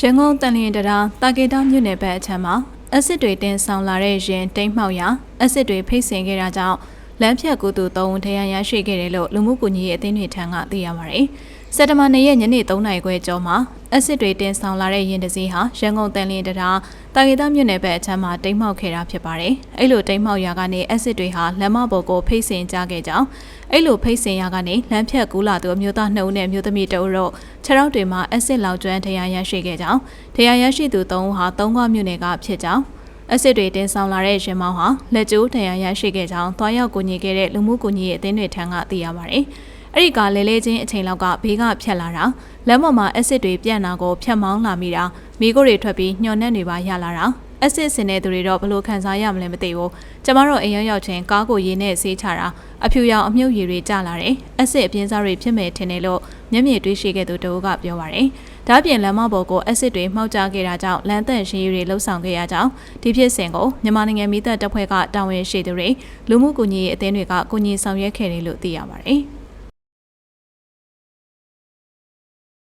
ရန်ကုန်တန်လျင်တရာတာကေတာမြို့နယ်ဘက်အချမ်းမှာအက်စစ်တွေတင်ဆောင်လာတဲ့ရင်တိမ်မှောက်ရာအက်စစ်တွေဖိတ်ဆင်ခဲ့တာကြောင့်လမ်းဖြတ်ကူသူ၃ဦးထရန်ရရှိခဲ့တယ်လို့လူမှုကူညီရေးအသင်းတွေထံကသိရပါတယ်။ စက်တဘာ၂ရက်ညနေ3နာရီခွဲကျော်မှာအက်စစ်တွေတင်ဆောင်လာတဲ့ရင်တစ်စီးဟာရန်ကုန်တန်လျင်တရာတာကေတာမြို့နယ်ဘက်အချမ်းမှာတိမ်မှောက်ခဲ့တာဖြစ်ပါတယ်။အဲ့လိုတိမ်မှောက်ရာကနေအက်စစ်တွေဟာလမ်းမပေါ်ကိုဖိတ်ဆင်ကြခဲ့ကြောင်းအဲ့လိုဖိတ်ဆင်ရာကနေလမ်းဖြတ်ကူးလာသူအမျိုးသား2ဦးနဲ့အမျိုးသမီး2ဦးတို့ခြေထောက်တွေမှာအက်စစ်လောက်ကျွမ်းထရန်ရရှိခဲ့ကြောင်းထရန်ရရှိသူ3ဦးဟာသုံးခွမြို့နယ်ကဖြစ်ကြောင်းအစ်စ်တွေတင်ဆောင်လာတဲ့ရင်မောင်းဟာလက်ကျိုးထရန်ရရှိခဲ့ကြောင်းတွားရောက်ကူညီခဲ့တဲ့လူမှုကူညီရေးအသင်းတွေထံကသိရပါတယ်။ အဲ့ဒီကလဲလဲချင်းအချိန်လောက်ကဘေးကဖြတ်လာတာလမ်းပေါ်မှာအစ်စ်တွေပြန့်တာကိုဖြတ်မောင်းလာမိတာမိကိုတွေထွက်ပြီးညှော်နှက်တွေပါရလာတာအစ်စ်စင်တဲ့သူတွေတော့ဘလို့ခံစားရမလဲမသိဘူး။ကျမတို့အိမ်ရောက်ရောက်ချင်းကားကိုရေနဲ့ဆေးချတာအဖြူရောင်အမြုပ်ရည်တွေကျလာတယ်။အစ်စ်အပြင်းစားတွေဖြစ်မယ်ထင်တယ်လို့မျက်မြင်တွေ့ရှိခဲ့သူတဦးကပြောပါရယ်။ဒါ့အပြင်လမ်းမပေါ်ကိုအစ်စ်တွေမှောက်ကျခဲ့တာကြောင့်လမ်းတန့်ရှင်းရည်တွေလှုပ်ဆောင်ခဲ့ရကြောင်းဒီဖြစ်စဉ်ကိုမြန်မာနိုင်ငံမိသက်တပ်ဖွဲ့ကတာဝန်ရှိသူတွေလူမှုကူညီရေးအသင်းတွေကကူညီဆောင်ရွက်ခဲ့တယ်လို့သိရပါရယ်။